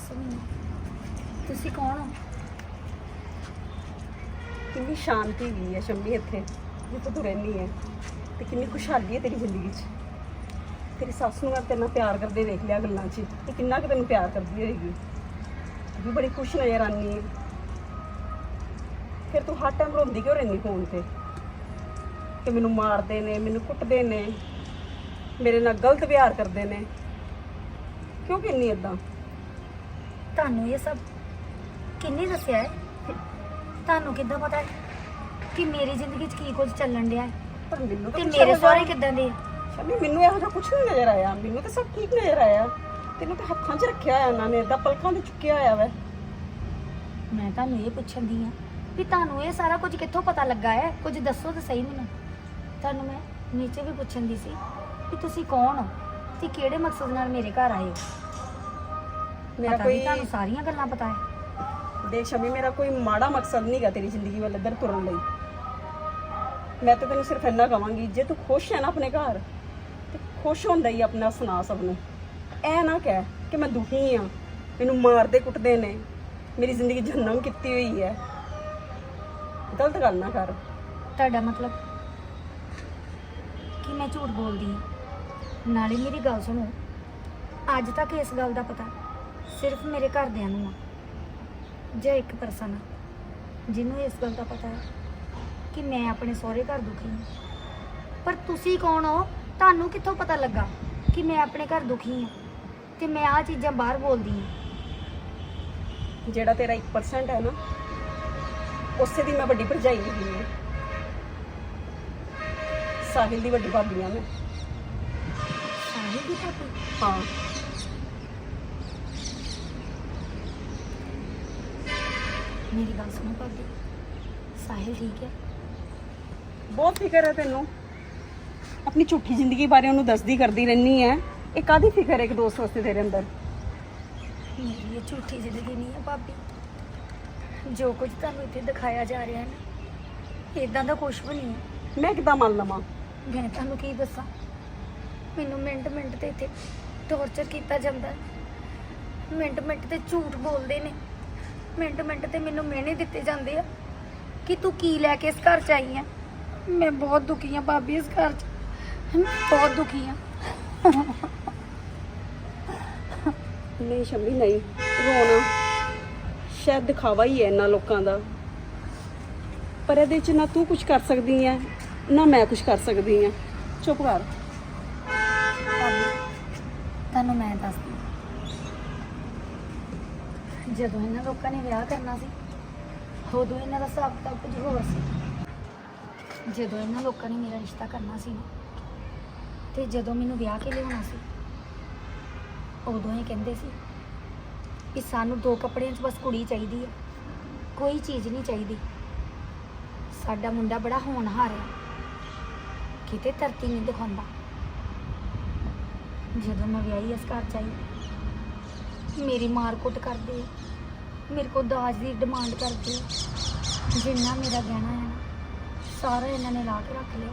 ਦੱਸੋ ਮੈਨੂੰ। ਤੁਸੀਂ ਕੌਣ ਹੋ? ਕਿੰਨੀ ਸ਼ਾਂਤੀ ਵੀ ਹੈ ਸ਼ੰਮੀ ਇੱਥੇ। ਜਿੱਥੇ ਤੂੰ ਰਹਿੰਦੀ ਹੈ ਤੇ ਕਿੰਨੀ ਖੁਸ਼ਹਾਲੀ ਹੈ ਤੇਰੀ ਜ਼ਿੰਦਗੀ 'ਚ। ਤੇਰੀ ਸੱਸ ਨੂੰ ਮੈਂ ਤੇਰੇ ਨਾਲ ਪਿਆਰ ਕਰਦੇ ਦੇਖ ਲਿਆ ਗੱਲਾਂ 'ਚ। ਤੇ ਕਿੰਨਾ ਕਿ ਤੈਨੂੰ ਪਿਆਰ ਕਰਦੀ ਹੋਏਗੀ। ਵੀ ਬੜੀ ਖੁਸ਼ ਨਜ਼ਰ ਆਨੀ ਹੈ ਫਿਰ ਤੂੰ ਹਰ ਟਾਈਮ ਰੋਂਦੀ ਕਿਉਂ ਰਹਿੰਦੀ ਫੋਨ ਤੇ? ਕਿ ਮੈਨੂੰ ਮਾਰਦੇ ਨੇ, ਮੈਨੂੰ ਕੁੱਟਦੇ ਨੇ, ਮੇਰੇ ਨਾਲ ਗਲਤ ਵਿਹਾਰ ਕਰਦੇ ਨੇ। ਕਿਉਂ ਕਿੰਨੀ ਇਦਾਂ ਤੁਹਾਨੂੰ ਇਹ ਸਭ ਕਿੰਨੇ ਦੱਸਿਆ ਹੈ? ਤੁਹਾਨੂੰ ਕਿੱਦਾਂ ਪਤਾ ਹੈ ਕਿ ਮੇਰੀ ਜ਼ਿੰਦਗੀ 'ਚ ਕੀ ਕੁਝ ਚੱਲਣ ਡਿਆ ਹੈ? ਪਰ ਮੈਨੂੰ ਤੇ ਤਾਂ ਮੇਰੇ ਸਹੁਰੇ ਕਿੱਦਾਂ ਦੇ? ਆ? ਸ਼ਮੀ ਮੈਨੂੰ ਇਹੋ ਜਿਹਾ ਕੁਝ ਨਹੀਂ ਨਜ਼ਰ ਆਇਆ। ਮੈਨੂੰ ਤਾਂ ਸਭ ਠੀਕ ਨਜ਼ਰ ਆਇਆ। ਤੈਨੂੰ ਤਾਂ ਹੱਥਾਂ 'ਚ ਰੱਖਿਆ ਹੋਇਆ ਉਹਨਾਂ ਨੇ। ਏਦਾਂ ਪਲਕਾਂ ਤੇ ਚੁੱਕਿਆ ਹੋਇਆ ਵੈ। ਮੈਂ ਤੁਹਾਨੂੰ ਇਹ ਪੁੱਛਣ ਦੀ ਆ ਵੀ ਤੁਹਾਨੂੰ ਇਹ ਸਾਰਾ ਕੁਝ ਕਿੱਥੋਂ ਪਤਾ ਲੱਗਾ ਹੈ? ਕੁਝ ਦੱਸੋ ਤਾਂ ਸਹੀ ਮੈਨੂੰ। ਤੁਹਾਨੂੰ ਮੈਂ ਨੀਚੇ ਵੀ ਪੁੱਛਣ ਦੀ ਸੀ ਕਿ ਤੁਸੀਂ ਕੌਣ ਹੋ ਤੇ ਕਿਹੜੇ ਮਕਸਦ ਨਾਲ ਮੇਰੇ ਘਰ ਆਏ ਹੋ? ਮੇਰਾ ਪਤਾ ਨਹੀਂ ਕੋਈ ਤੁਹਾਨੂੰ ਸਾਰੀਆਂ ਗੱਲਾਂ ਪਤਾ ਹੈ। ਦੇਖ ਸ਼ਮੀ ਮੇਰਾ ਕੋਈ ਮਾੜਾ ਮਕਸਦ ਨਹੀਂਗਾ ਤੇਰੀ ਜ਼ਿੰਦਗੀ ਵੱਲ ਇੱਧਰ ਤੁਰਨ ਲਈ। ਮੈਂ ਤਾਂ ਤੈਨੂੰ ਸਿਰਫ ਇੰਨਾ ਕਵਾਂਗੀ ਜੇ ਤੂੰ ਖੁਸ਼ ਹੈ ਨਾ ਆਪਣੇ ਘਰ ਤੇ ਖੁਸ਼ ਹੁੰਦਾ ਹੀ ਆਪਣਾ ਸੁਣਾ ਸਭ ਨੂੰ। ਐ ਨਾ ਕਹਿ ਕਿ ਮੈਂ ਦੁਖੀ ਆ ਮੈਨੂੰ ਮਾਰਦੇ ਕੁੱਟਦੇ ਨੇ ਮੇਰੀ ਜ਼ਿੰਦਗੀ ਜਹੰਨਮ ਕੀਤੀ ਹੋਈ ਹੈ। ਗਲਤ ਗੱਲ ਨਾ ਕਰ। ਤੁਹਾਡਾ ਮਤਲਬ ਕਿ ਮੈਂ ਝੂਠ ਬੋਲਦੀ ਹਾਂ? ਨਾਲੇ ਮੇਰੀ ਗੱਲ ਸੁਣੋ ਅੱਜ ਤੱਕ ਇਸ ਗੱਲ ਦਾ ਪਤਾ ਸਿਰਫ ਮੇਰੇ ਘਰਦਿਆਂ ਨੂੰ ਆ ਜਾਂ ਇੱਕ ਪਰਸਨ ਜਿਹਨੂੰ ਇਸ ਗੱਲ ਦਾ ਪਤਾ ਹੈ ਕਿ ਮੈਂ ਆਪਣੇ ਸਹੁਰੇ ਘਰ ਦੁਖੀ ਹਾਂ। ਪਰ ਤੁਸੀਂ ਕੌਣ ਹੋ? ਤੁਹਾਨੂੰ ਕਿੱਥੋਂ ਪਤਾ ਲੱਗਾ ਕਿ ਮੈਂ ਆਪਣੇ ਘਰ ਦੁਖੀ ਹਾਂ ਤੇ ਮੈਂ ਆ ਚੀਜ਼ਾਂ ਬਾਹਰ ਬੋਲਦੀ ਹਾਂ? ਜਿਹੜਾ ਤੇਰਾ 1% ਹੈ ਨਾ ਉਸੇ ਦੀ ਮੈਂ ਵੱਡੀ ਭਰਜਾਈ ਹੈਗੀ ਹਾਂ ਸਾਹਿਲ ਦੀ ਵੱਡੀ ਭਾਬੀ ਆ ਮੈਂ। ਸਾਹਿਲ ਦੀ ਭਾਬੀ? ਹਾਂ। ਮੇਰੀ ਗੱਲ ਸੁਣੋ ਭਾਬੀ। ਸਾਹਿਲ ਠੀਕ ਹੈ? ਬਹੁਤ ਫਿਕਰ ਹੈ ਤੈਨੂੰ। ਆਪਣੀ ਝੂਠੀ ਜ਼ਿੰਦਗੀ ਬਾਰੇ ਉਹਨੂੰ ਦੱਸਦੀ ਕਰਦੀ ਰਹਿਨੀ ਹੈ। ਇਹ ਕਾਦੀ ਫਿਕਰ ਹੈ ਇੱਕ ਦੋਸਤ ਵਾਸਤੇ ਤੇਰੇ ਅੰਦਰ? ਮੇਰੀ ਇਹ ਝੂਠੀ ਜ਼ਿੰਦਗੀ ਨਹੀਂ ਹੈ ਭਾਬੀ। ਜੋ ਕੁਝ ਤੁਹਾਨੂੰ ਇੱਥੇ ਦਿਖਾਇਆ ਜਾ ਰਿਹਾ ਹੈ ਨਾ ਇਦਾਂ ਦਾ ਕੁਝ ਵੀ ਨਹੀਂ ਹੈ। ਮੈਂ ਕਿੱਦਾਂ ਮੰਨ ਲਵਾਂ? ਮੈਂ ਤੁਹਾਨੂੰ ਕੀ ਦੱਸਾਂ? ਮੈਨੂੰ ਮਿੰਟ ਮਿੰਟ ਤੇ ਇੱਥੇ ਟੌਰਚਰ ਕੀਤਾ ਜਾਂਦਾ ਹੈ। ਮਿੰਟ ਮਿੰਟ ਤੇ ਝੂਠ ਬੋਲਦੇ ਨੇ। ਮਿੰਟ ਮਿੰਟ ਤੇ ਮੈਨੂੰ ਮਿਹਨੇ ਦਿੱਤੇ ਜਾਂਦੇ ਆ। ਕਿ ਤੂੰ ਕੀ ਲੈ ਕੇ ਇਸ ਘਰ ਚ ਆਈ ਹੈ ਮੈਂ ਬਹੁਤ ਦੁਖੀ ਹਾਂ ਭਾਬੀ ਇਸ ਘਰ ਚ। ਬਹੁਤ ਦੁਖੀ ਹਾਂ ਨਹੀਂ ਸ਼ੰਮੀ ਨਹੀਂ। ਰੋਣਾ ਸ਼ਾਇਦ ਦਿਖਾਵਾ ਹੀ ਹੈ ਇਹਨਾਂ ਲੋਕਾਂ ਦਾ। ਪਰ ਇਹਦੇ ਚ ਨਾ ਤੂੰ ਕੁਝ ਕਰ ਸਕਦੀ ਹੈ ਨਾ ਮੈਂ ਕੁਝ ਕਰ ਸਕਦੀ ਹਾਂ ਚੁੱਪ ਕਰ। ਤੁਹਾਨੂੰ ਮੈਂ ਦੱਸਦੀ ਜਦੋਂ ਇਹਨਾਂ ਲੋਕਾਂ ਨੇ ਵਿਆਹ ਕਰਨਾ ਸੀ ਉਦੋਂ ਇਹਨਾਂ ਦਾ ਹਿਸਾਬ ਕਿਤਾਬ ਕੁਝ ਹੋਰ ਸੀ। ਜਦੋਂ ਇਹਨਾਂ ਲੋਕਾਂ ਨੇ ਮੇਰਾ ਰਿਸ਼ਤਾ ਕਰਨਾ ਸੀ ਨਾ, ਤੇ ਜਦੋਂ ਮੈਨੂੰ ਵਿਆਹ ਕੇ ਲਿਆਉਣਾ ਸੀ ਉਦੋਂ ਇਹ ਕਹਿੰਦੇ ਸੀ ਕਿ ਸਾਨੂੰ ਦੋ ਕੱਪੜਿਆਂ 'ਚ ਬਸ ਕੁੜੀ ਚਾਹੀਦੀ ਹੈ ਕੋਈ ਚੀਜ਼ ਨਹੀਂ ਚਾਹੀਦੀ। ਸਾਡਾ ਮੁੰਡਾ ਬੜਾ ਹੋਣਹਾਰ ਹੈ ਕਿਤੇ ਧਰਤੀ ਨਹੀਂ ਦਿਖਾਉਂਦਾ। ਜਦੋਂ ਮੈਂ ਵਿਆਹੀ ਇਸ ਘਰ ਚ ਆਈ ਮੇਰੀ ਮਾਰ ਕੁੱਟ ਕਰਦੇ ਆ। ਮੇਰੇ ਕੋਲ ਦਾਜ ਦੀ ਡਿਮਾਂਡ ਕਰਦੇ ਆ। ਜਿੰਨਾ ਮੇਰਾ ਗਹਿਣਾ ਹੈ, ਸਾਰਾ ਇਹਨਾਂ ਨੇ ਲਾ ਕੇ ਰੱਖ ਲਿਆ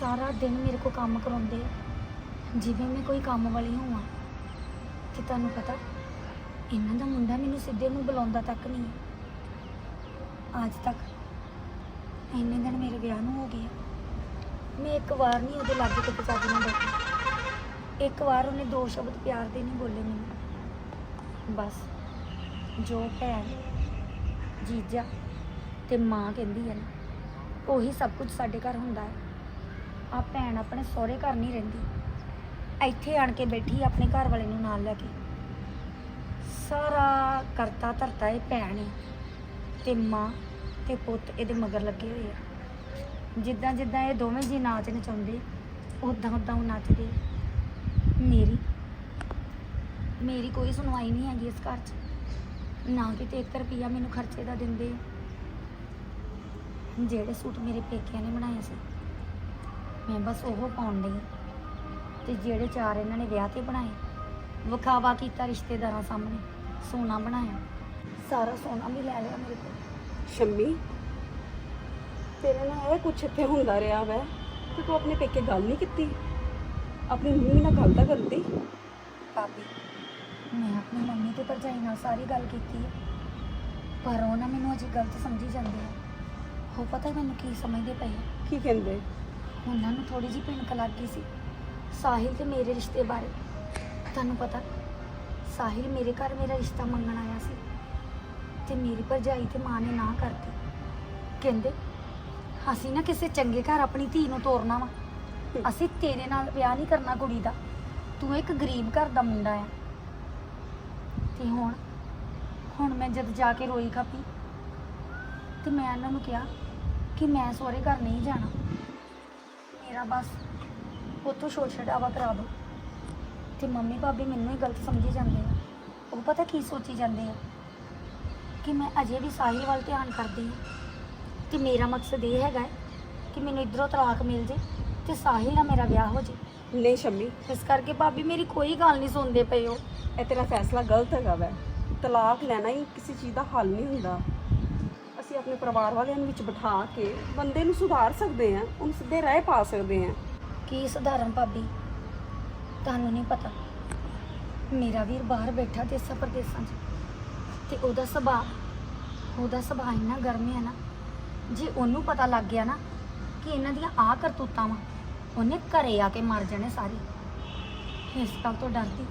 ਸਾਰਾ ਦਿਨ ਮੇਰੇ ਕੋਲ ਕੰਮ ਕਰਾਉਂਦੇ ਆ। ਜਿਵੇਂ ਮੈਂ ਕੋਈ ਕੰਮ ਵਾਲੀ ਹੋਵਾਂ ਤੇ ਤੁਹਾਨੂੰ ਪਤਾ, ਇਹਨਾਂ ਦਾ ਮੁੰਡਾ ਮੈਨੂੰ ਸਿੱਧੇ ਨੂੰ ਬੁਲਾਉਂਦਾ ਤੱਕ ਨਹੀਂ ਅੱਜ ਤੱਕ ਇੰਨੇ ਦਿਨ ਮੇਰੇ ਵਿਆਹ ਨੂੰ ਹੋ ਗਏ ਮੈਂ ਇੱਕ ਵਾਰ ਨਹੀਂ ਉਹਦੇ ਲਾਗੇ ਕਿਤੇ ਚੱਜ ਨਾਲ ਬੈਠੀ ਇੱਕ ਵਾਰ ਉਹਨੇ ਦੋ ਸ਼ਬਦ ਪਿਆਰ ਦੇ ਨਹੀਂ ਬੋਲੇ ਮੈਨੂੰ ਬਸ। ਜੋ ਭੈਣ, ਜੀਜਾ ਤੇ ਮਾਂ ਕਹਿੰਦੀ ਹੈ ਨਾ, ਉਹੀ ਸਭ ਕੁਝ ਸਾਡੇ ਘਰ ਹੁੰਦਾ ਹੈ। ਆ ਭੈਣ ਆਪਣੇ ਸਹੁਰੇ ਘਰ ਨਹੀਂ ਰਹਿੰਦੀ। ਇੱਥੇ ਆਣ ਕੇ ਬੈਠੀ ਆਪਣੇ ਘਰ ਵਾਲੇ ਨੂੰ ਨਾਲ ਲੈ ਕੇ। ਸਾਰਾ ਕਰਤਾ ਧਰਤਾ ਇਹ ਭੈਣ ਹੈ ਤੇ ਮਾਂ ਤੇ ਪੁੱਤ ਇਹਦੇ ਮਗਰ ਲੱਗੇ ਹੋਏ ਆ। ਜਿੱਦਾਂ ਜਿੱਦਾਂ ਇਹ ਦੋਵੇਂ ਜੀ ਨਾਚ ਨਚਾਉਂਦੇ ਉਦਾਂ ਉਦਾਂ ਉਹ ਨੱਚਦੇ। ਮੇਰੀ ਮੇਰੀ ਕੋਈ ਸੁਣਵਾਈ ਨਹੀਂ ਹੈਗੀ ਇਸ ਘਰ 'ਚ। ਨਾ ਕਿਤੇ 1 ਰੁਪਿਆ ਮੈਨੂੰ ਖਰਚੇ ਦਾ ਦਿੰਦੇ। ਜਿਹੜੇ ਸੂਟ ਮੇਰੇ ਪੇਕਿਆਂ ਨੇ ਬਣਾਏ ਸੀ ਮੈਂ ਬਸ ਉਹ ਪਾਉਣ ਲਈ। ਤੇ ਜਿਹੜੇ ਚਾਰ ਇਹਨਾਂ ਨੇ ਵਿਆਹ ਤੇ ਬਣਾਏ ਵਿਖਾਵਾ ਕੀਤਾ ਰਿਸ਼ਤੇਦਾਰਾਂ ਸਾਹਮਣੇ ਸੋਨਾ ਬਣਾਇਆ। ਸਾਰਾ ਸੋਨਾ ਵੀ ਲੈ ਲਿਆ ਮੇਰੇ ਕੋਲ। ਸ਼ੰਮੀ ਤੇਰੇ ਨਾਲ ਇਹ ਕੁਛ ਇੱਥੇ ਹੁੰਦਾ ਰਿਹਾ ਵੈ। ਤੇ ਤੂੰ ਆਪਣੇ ਪੇਕੇ ਗੱਲ ਨਹੀਂ ਕੀਤੀ? ਆਪਣੀ ਮੰਮੀ ਨਾਲ ਗੱਲ ਤਾਂ ਕਰਦੀ। ਭਾਬੀ ਮੈਂ ਆਪਣੀ ਮੰਮੀ ਤੇ ਭਰਜਾਈ ਨਾਲ ਸਾਰੀ ਗੱਲ ਕੀਤੀ ਹੈ। ਪਰ ਉਹ ਨਾ ਮੈਨੂੰ ਅਜੇ ਗਲਤ ਸਮਝੀ ਜਾਂਦੇ ਆ। ਉਹ ਪਤਾ ਮੈਨੂੰ ਕੀ ਸਮਝਦੇ ਪਏ ਆ। ਕੀ ਕਹਿੰਦੇ? ਉਹਨਾਂ ਨੂੰ ਥੋੜੀ ਜਿਹੀ ਭਿਣਕ ਲੱਗ ਗਈ ਸੀ। ਸਾਹਿਲ ਤੇ ਮੇਰੇ ਰਿਸ਼ਤੇ ਬਾਰੇ। ਤੁਹਾਨੂੰ ਪਤਾ ਸਾਹਿਲ ਮੇਰੇ ਘਰ ਮੇਰਾ ਰਿਸ਼ਤਾ ਮੰਗਣ ਆਇਆ ਸੀ। ਤੇ ਮੇਰੀ ਭਰਜਾਈ ਤੇ ਮਾਂ ਨੇ ਨਾ ਕਰਤੀ। ਕਹਿੰਦੇ ਅਸੀਂ ਨਾ ਕਿਸੇ ਚੰਗੇ ਘਰ ਆਪਣੀ ਧੀ ਨੂੰ ਤੋਰਨਾ ਵਾ। ਅਸੀਂ ਤੇਰੇ ਨਾਲ ਵਿਆਹ ਨਹੀਂ ਕਰਨਾ ਕੁੜੀ ਦਾ। ਤੂੰ ਇੱਕ ਗਰੀਬ ਘਰ ਦਾ ਮੁੰਡਾ ਆ। ਤੇ ਹੁਣ? ਹੁਣ ਮੈਂ ਜਦ ਜਾ ਕੇ ਰੋਈ ਖਾਪੀ ਤੇ ਮੈਂ ਉਹਨਾਂ ਨੂੰ ਕਿਹਾ ਕਿ ਮੈਂ ਸਹੁਰੇ ਘਰ ਨਹੀਂ ਜਾਣਾ। ਮੇਰਾ ਬਸ ਉੱਥੋਂ ਛੋੜ ਛਡਾਵਾ ਕਰਾ ਦਿਓ। ਤੇ ਮੰਮੀ ਭਾਬੀ ਮੈਨੂੰ ਹੀ ਗਲਤ ਸਮਝੀ ਜਾਂਦੇ ਆ। ਉਹ ਪਤਾ ਕੀ ਸੋਚੀ ਜਾਂਦੇ ਆ? ਕਿ ਮੈਂ ਅਜੇ ਵੀ ਸਾਹਿਲ ਵੱਲ ਧਿਆਨ ਕਰਦੀ ਹਾਂ। ਤੇ ਮੇਰਾ ਮਕਸਦ ਇਹ ਹੈਗਾ ਹੈ ਕਿ ਮੈਨੂੰ ਇਧਰੋਂ ਤਲਾਕ ਮਿਲ ਜੇ ਤੇ ਸਾਹਿਲ ਨਾਲ ਮੇਰਾ ਵਿਆਹ ਹੋ ਜੇ। ਨਹੀਂ ਸ਼ੰਮੀ ਇਸ ਕਰਕੇ ਭਾਬੀ ਮੇਰੀ ਕੋਈ ਗੱਲ ਨਹੀਂ ਸੁਣਦੇ ਪਏ ਹੋ। ਇਹ ਤੇਰਾ ਫੈਸਲਾ ਗਲਤ ਹੈਗਾ ਵੈ। ਤਲਾਕ ਲੈਣਾ ਹੀ ਕਿਸੇ ਚੀਜ਼ ਦਾ ਹੱਲ ਨਹੀਂ ਹੁੰਦਾ। ਅਸੀਂ ਆਪਣੇ ਪਰਿਵਾਰ ਵਾਲਿਆਂ ਨੂੰ ਵਿੱਚ ਬਿਠਾ ਕੇ ਬੰਦੇ ਨੂੰ ਸੁਧਾਰ ਸਕਦੇ ਹਾਂ ਉਹਨੂੰ ਸਿੱਧੇ ਰਾਹ ਪਾ ਸਕਦੇ ਹਾਂ। ਕੀ ਸਧਾਰਨ ਭਾਬੀ? ਤੁਹਾਨੂੰ ਨਹੀਂ ਪਤਾ। ਮੇਰਾ ਵੀਰ ਬਾਹਰ ਬੈਠਾ ਦੇਸਾਂ ਪ੍ਰਦੇਸਾਂ 'ਚ। ਤੇ ਉਹਦਾ ਸੁਭਾਅ ਉਹਦਾ ਸੁਭਾਅ ਇੰਨਾ ਗਰਮ ਹੈ ਨਾ ਜੇ ਉਹਨੂੰ ਪਤਾ ਲੱਗ ਗਿਆ ਨਾ ਕਿ ਇਹਨਾਂ ਦੀਆਂ ਆ ਕਰਤੂਤਾਂ ਵਾ ਉਹਨੇ ਘਰੇ ਆ ਕੇ ਮਰ ਜਾਣੇ ਸਾਰੇ। ਇਸ ਗੱਲ ਤੋਂ ਡਰਦੀ।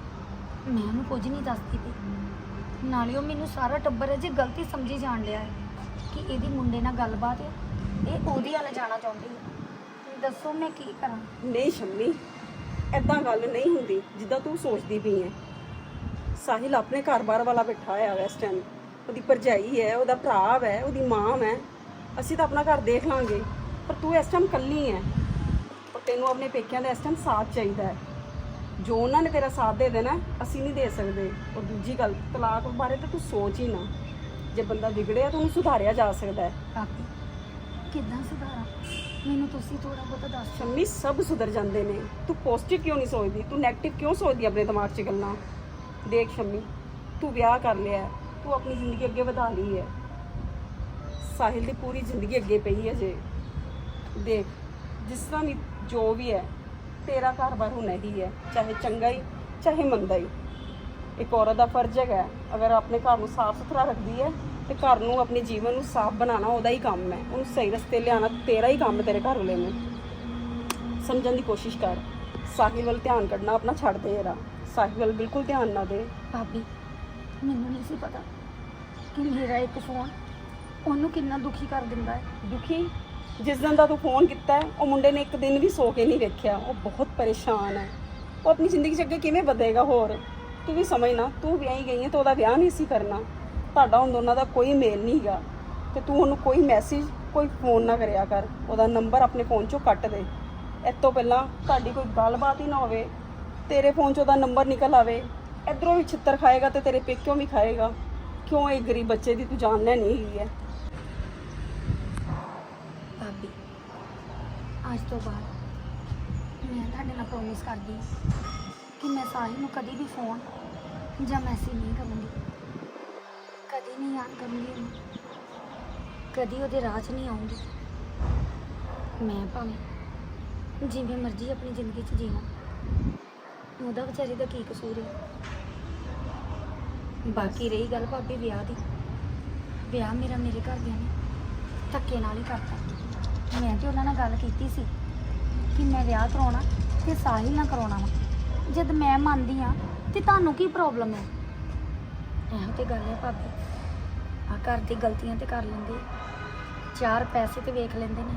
ਮੈਂ ਉਹਨੂੰ ਕੁਝ ਨਹੀਂ ਦੱਸਦੀ ਪਈ। ਨਾਲੇ ਉਹ ਮੈਨੂੰ ਸਾਰਾ ਟੱਬਰ ਅਜੇ ਗਲਤੀ ਸਮਝੀ ਜਾਣ ਲਿਆ ਹੈ ਕਿ ਇਹਦੀ ਮੁੰਡੇ ਨਾਲ ਗੱਲਬਾਤ ਹੈ। ਇਹ ਉਹਦੀ ਵੱਲ ਜਾਣਾ ਚਾਹੁੰਦੀ ਹੈ। ਦੱਸੋ ਮੈਂ ਕੀ ਕਰਾਂ? ਨਹੀਂ ਸ਼ੰਮੀ ਐਦਾਂ ਗੱਲ ਨਹੀਂ ਹੁੰਦੀ ਜਿੱਦਾਂ ਤੂੰ ਸੋਚਦੀ ਪਈ ਹੈ। ਸਾਹਿਲ ਆਪਣੇ ਘਰ-ਬਾਰ ਵਾਲਾ ਬੈਠਾ ਹੋਇਆ ਵੈ ਇਸ ਟਾਈਮ ਉਹਦੀ ਭਰਜਾਈ ਹੈ, ਉਹਦਾ ਭਰਾ ਹੈ ਉਹਦੀ ਮਾਂ ਹੈ ਅਸੀਂ ਤਾਂ ਆਪਣਾ ਘਰ ਦੇਖ ਲਾਂਗੇ। ਪਰ ਤੂੰ ਇਸ ਟਾਈਮ ਕੱਲੀ ਹੈ। ਤੈਨੂੰ ਆਪਣੇ ਪੇਕਿਆਂ ਦਾ ਇਸ ਟਾਈਮ ਸਾਥ ਚਾਹੀਦਾ ਹੈ। ਜੋ ਉਹਨਾਂ ਨੇ ਤੇਰਾ ਸਾਥ ਦੇ ਦੇਣਾ ਅਸੀਂ ਨਹੀਂ ਦੇ ਸਕਦੇ। ਔਰ ਦੂਜੀ ਗੱਲ ਤਲਾਕ ਬਾਰੇ ਤਾਂ ਤੂੰ ਸੋਚ ਹੀ ਨਾ। ਜੇ ਬੰਦਾ ਵਿਗੜਿਆ ਤਾਂ ਉਹਨੂੰ ਸੁਧਾਰਿਆ ਜਾ ਸਕਦਾ ਹੈ। ਕਿੱਦਾਂ ਸੁਧਾਰਾਂ? ਮੈਨੂੰ ਤੁਸੀਂ ਥੋੜਾ ਬਹੁਤਾ ਦੱਸ ਦਿਓ। ਸ਼ੰਮੀ ਸਭ ਸੁਧਰ ਜਾਂਦੇ ਨੇ। ਤੂੰ ਪੋਜ਼ਿਟਿਵ ਕਿਉਂ ਨਹੀਂ ਸੋਚਦੀ? ਤੂੰ 네ਗੇਟਿਵ ਕਿਉਂ ਸੋਚਦੀ ਆਪਣੇ ਦਿਮਾਗ 'ਚ ਗੱਲਾਂ? ਦੇਖ ਸ਼ੰਮੀ ਤੂੰ ਵਿਆਹ ਕਰ ਲਿਆ ਹੈ, ਤੂੰ ਆਪਣੀ ਜ਼ਿੰਦਗੀ ਅੱਗੇ ਵਧਾ ਲਈ ਹੈ। ਸਾਹਿਲ ਦੀ ਪੂਰੀ ਜ਼ਿੰਦਗੀ ਅੱਗੇ ਪਈ ਹੈ ਜੇ। ਦੇਖ ਜਿਸ ਤਰ੍ਹਾਂ ਵੀ ਜੋ ਵੀ ਹੈ ਤੇਰਾ ਘਰ-ਬਾਰ ਹੁਣ ਇਹੀ ਹੈ ਚਾਹੇ ਚੰਗਾ ਹੀ ਚਾਹੇ ਮੰਦਾ ਹੀ। ਇੱਕ ਔਰਤ ਦਾ ਫਰਜ਼ ਹੈਗਾ ਅਗਰ ਆਪਣੇ ਘਰ ਨੂੰ ਸਾਫ਼ ਸੁਥਰਾ ਰੱਖਦੀ ਹੈ ਤੇ ਘਰ ਨੂੰ ਆਪਣੇ ਜੀਵਨ ਨੂੰ ਸਾਫ਼ ਬਣਾਉਣਾ ਉਹਦਾ ਹੀ ਕੰਮ ਹੈ। ਉਹਨੂੰ ਸਹੀ ਰਸਤੇ ਲਿਆਉਣਾ ਤੇਰਾ ਹੀ ਕੰਮ ਹੈ ਤੇਰੇ ਘਰ ਵਾਲੇ ਨੂੰ। ਸਮਝਣ ਦੀ ਕੋਸ਼ਿਸ਼ ਕਰ। ਸਾਹਿਲ ਵੱਲ ਧਿਆਨ ਕੱਢਣਾ ਆਪਣਾ ਛੱਡ ਦੇ ਯਾਰਾ ਸਾਹਿਲ ਵੱਲ ਬਿਲਕੁਲ ਧਿਆਨ ਨਾ ਦੇ। ਭਾਬੀ ਮੈਨੂੰ ਨਹੀਂ ਸੀ ਪਤਾ ਕਿ ਮੇਰਾ ਇੱਕ ਫੋਨ ਉਹਨੂੰ ਕਿੰਨਾ ਦੁਖੀ ਕਰ ਦਿੰਦਾ ਹੈ। ਦੁਖੀ? ਜਿਸ ਦਿਨ ਦਾ ਤੂੰ ਫੋਨ ਕੀਤਾ ਹੈ, ਉਹ ਮੁੰਡੇ ਨੇ ਇੱਕ ਦਿਨ ਵੀ ਸੋ ਕੇ ਨਹੀਂ ਵੇਖਿਆ। ਉਹ ਬਹੁਤ ਪਰੇਸ਼ਾਨ ਹੈ। ਉਹ ਆਪਣੀ ਜ਼ਿੰਦਗੀ 'ਚ ਅੱਗੇ ਕਿਵੇਂ ਵਧੇਗਾ ਹੋਰ? ਤੂੰ ਵੀ ਸਮਝ ਨਾ ਤੂੰ ਵਿਆਹੀ ਗਈ ਹੈ ਤਾਂ ਉਹਦਾ ਵਿਆਹ ਨਹੀਂ ਸੀ ਕਰਨਾ। ਤੁਹਾਡਾ ਹੁਣ ਦੋਨਾਂ ਦਾ ਕੋਈ ਮੇਲ ਨਹੀਂ ਹੈਗਾ। ਤੇ ਤੂੰ ਉਹਨੂੰ ਕੋਈ ਮੈਸੇਜ ਕੋਈ ਫੋਨ ਨਾ ਕਰਿਆ ਕਰ। ਉਹਦਾ ਨੰਬਰ ਆਪਣੇ ਫੋਨ 'ਚੋਂ ਕੱਟ ਦੇ। ਇਸ ਤੋਂ ਪਹਿਲਾਂ ਤੁਹਾਡੀ ਕੋਈ ਗੱਲਬਾਤ ਹੀ ਨਾ ਹੋਵੇ। ਤੇਰੇ ਫੋਨ 'ਚ ਉਹਦਾ ਨੰਬਰ ਨਿਕਲ ਆਵੇ। ਇਧਰੋਂ ਵੀ ਛਿੱਤਰ ਖਾਏਗਾ ਤੇ ਤੇਰੇ ਪੇਕਿਓਂ ਵੀ ਖਾਏਗਾ। ਕਿਉਂ ਇਹ ਗਰੀਬ ਬੱਚੇ ਦੀ ਤੂੰ ਜਾਨ ਲੈਣੀ ਹੈਗੀ ਹੈ ਭਾਬੀ ਅੱਜ ਤੋਂ ਬਾਅਦ ਮੈਂ ਤੁਹਾਡੇ ਨਾਲ ਪ੍ਰੋਮਿਸ ਕਰਦੀ ਕਿ ਮੈਂ ਸਾਹਿਲ ਨੂੰ ਕਦੀ ਵੀ ਫੋਨ ਜਾਂ ਮੈਸੇਜ ਨਹੀਂ ਕਰੂੰਗੀ। ਕਦੀ ਨਹੀਂ ਯਾਦ ਕਰੂੰਗੀ ਉਹਨੂੰ। ਕਦੀ ਉਹਦੇ ਰਾਹ 'ਚ ਨਹੀਂ ਆਉਂਗੀ ਮੈਂ ਭਾਵੇਂ ਜਿਵੇਂ ਮਰਜ਼ੀ ਆਪਣੀ ਜ਼ਿੰਦਗੀ 'ਚ ਜੀਵਾਂ। ਉਹਦਾ ਵਿਚਾਰੀ ਦਾ ਕੀ ਕਸੂਰ ਹੈ? ਬਾਕੀ ਰਹੀ ਗੱਲ ਭਾਬੀ ਵਿਆਹ ਦੀ। ਵਿਆਹ ਮੇਰਾ ਮੇਰੇ ਘਰਦਿਆਂ ਨੇ ਧੱਕੇ ਨਾਲ ਹੀ ਕਰਤਾ। ਮੈਂ ਤੇ ਉਹਨਾਂ ਨਾਲ ਗੱਲ ਕੀਤੀ ਸੀ ਕਿ ਮੈਂ ਵਿਆਹ ਕਰਾਉਣਾ ਤੇ ਸਾਹਿਲ ਨਾਲ ਕਰਾਉਣਾ ਵਾ। ਜਦ ਮੈਂ ਮੰਨਦੀ ਆ ਤੇ ਤੁਹਾਨੂੰ ਕੀ ਪ੍ਰੋਬਲਮ ਹੈ? ਇਹੋ ਤੇ ਗੱਲ ਹੈ ਭਾਬੀ। ਆ ਘਰ ਦੀ ਗਲਤੀਆਂ ਤੇ ਕਰ ਲੈਂਦੇ। ਚਾਰ ਪੈਸੇ ਤੇ ਵੇਖ ਲੈਂਦੇ ਨੇ।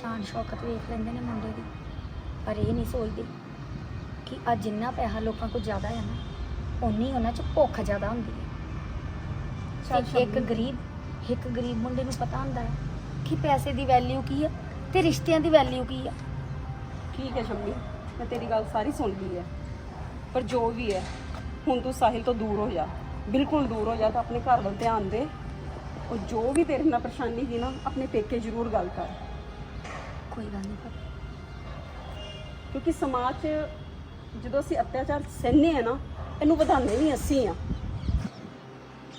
ਸ਼ਾਨ ਸ਼ੌਕਤ ਵੇਖ ਲੈਂਦੇ ਨੇ ਮੁੰਡੇ ਦੀ। ਪਰ ਇਹ ਨਹੀਂ ਸੋਚਦੇ ਕਿ ਆ ਜਿੰਨਾ ਪੈਸਾ ਲੋਕਾਂ ਕੋਲ ਜ਼ਿਆਦਾ ਹੈ ਨਾ ਉਨੀ ਉਹਨਾਂ 'ਚ ਭੁੱਖ ਜ਼ਿਆਦਾ ਹੁੰਦੀ ਹੈ। ਇੱਕ। ਗਰੀਬ ਇੱਕ ਗਰੀਬ ਮੁੰਡੇ ਨੂੰ ਪਤਾ ਹੁੰਦਾ ਹੈ ਕਿ ਪੈਸੇ ਦੀ ਵੈਲਿਊ ਕੀ ਹੈ ਤੇ ਰਿਸ਼ਤਿਆਂ ਦੀ ਵੈਲਿਊ ਕੀ ਹੈ ਠੀਕ ਹੈ ਸ਼ੰਮੀ ਮੈਂ ਤੇਰੀ ਗੱਲ ਸਾਰੀ ਸੁਣ ਲਈ ਹੈ। ਪਰ ਜੋ ਵੀ ਹੈ ਹੁਣ ਤੂੰ ਸਾਹਿਲ ਤੋਂ ਦੂਰ ਹੋ ਜਾ। ਬਿਲਕੁਲ ਦੂਰ ਹੋ ਜਾ ਤਾਂ ਆਪਣੇ ਘਰ ਵੱਲ ਧਿਆਨ ਦੇ। ਉਹ ਜੋ ਵੀ ਤੇਰੇ ਨਾਲ ਪਰੇਸ਼ਾਨੀ ਸੀ ਨਾ ਆਪਣੇ ਪੇਕੇ ਜ਼ਰੂਰ ਗੱਲ ਕਰ। ਕੋਈ ਗੱਲ ਨਹੀਂ ਭਾਬੀ। ਕਿਉਂਕਿ ਸਮਾਜ 'ਚ ਜਦੋਂ ਅਸੀਂ ਅਤਿਆਚਾਰ ਸਹਿਨੇ ਆ ਨਾ ਇਹਨੂੰ ਵਧਾਉਂਦੇ ਵੀ ਅਸੀਂ ਆ